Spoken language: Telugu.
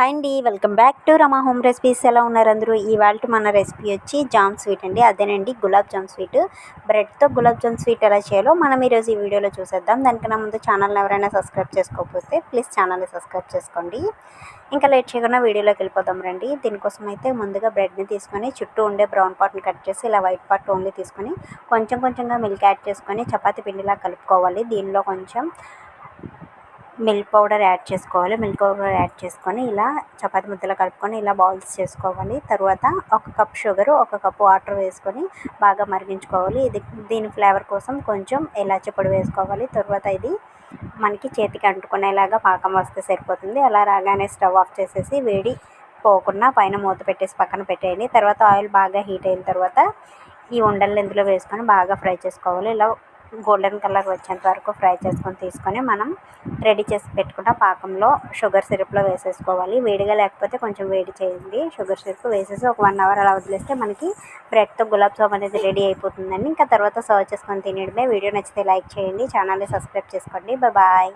హాయ్ అండి welcome back to Rama home recipes. ఎలా ఉన్నారు అందరూ? ఇవాళ మన రెసిపీ వచ్చి జామ్ స్వీట్ అండి. అదేనండి గులాబ్ జామ్ స్వీట్. బ్రెడ్తో గులాబ్ జామ్ స్వీట్ ఎలా చేయాలో మనం ఈరోజు ఈ వీడియోలో చూసేద్దాం. దానికన్నా ముందు ఛానల్ని ఎవరైనా సబ్స్క్రైబ్ చేసుకోకపోతే ప్లీజ్ ఛానల్ని సబ్స్క్రైబ్ చేసుకోండి. ఇంకా లేట్ చేయకుండా వీడియోలోకి వెళ్ళిపోదాం రండి. దీనికోసం అయితే ముందుగా బ్రెడ్ని తీసుకొని చుట్టూ ఉండే బ్రౌన్ పార్ట్ని కట్ చేసి ఇలా వైట్ పార్ట్ ఓన్లీ తీసుకొని కొంచెం కొంచెంగా మిల్క్ యాడ్ చేసుకొని చపాతీ పిండిలా కలుపుకోవాలి. దీనిలో కొంచెం మిల్క్ పౌడర్ యాడ్ చేసుకోవాలి. మిల్క్ పౌడర్ యాడ్ చేసుకొని ఇలా చపాతి ముద్దలు కలుపుకొని ఇలా బౌల్స్ చేసుకోవాలి. తర్వాత ఒక కప్ షుగర్ ఒక కప్ వాటర్ వేసుకొని బాగా మరిగించుకోవాలి. ఇది దీని ఫ్లేవర్ కోసం కొంచెం ఇలాచి పొడి వేసుకోవాలి. తర్వాత ఇది మనకి చేతికి అంటుకునేలాగా పాకం వస్తే సరిపోతుంది. అలా రాగానే స్టవ్ ఆఫ్ చేసేసి వేడి పోకుండా పైన మూత పెట్టేసి పక్కన పెట్టేయండి. తర్వాత ఆయిల్ బాగా హీట్ అయిన తర్వాత ఈ ఉండలు ఇందులో వేసుకొని బాగా ఫ్రై చేసుకోవాలి. ఇలా గోల్డెన్ కలర్ వచ్చేంత వరకు ఫ్రై చేసుకొని తీసుకొని మనం రెడీ చేసి పెట్టుకున్న పాకంలో షుగర్ సిరప్లో వేసేసుకోవాలి. వేడిగా లేకపోతే కొంచెం వేడి చేయండి. షుగర్ సిరప్ వేసేసి ఒక వన్ అవర్ అలా వదిలేస్తే మనకి బ్రెడ్తో గులాబ్ జామ్ అనేది రెడీ అయిపోతుందండి. ఇంకా తర్వాత సర్వ్ చేసుకొని తినడమే వీడియో నచ్చితే లైక్ చేయండి. ఛానల్ని సబ్స్క్రైబ్ చేసుకోండి. బాయ్.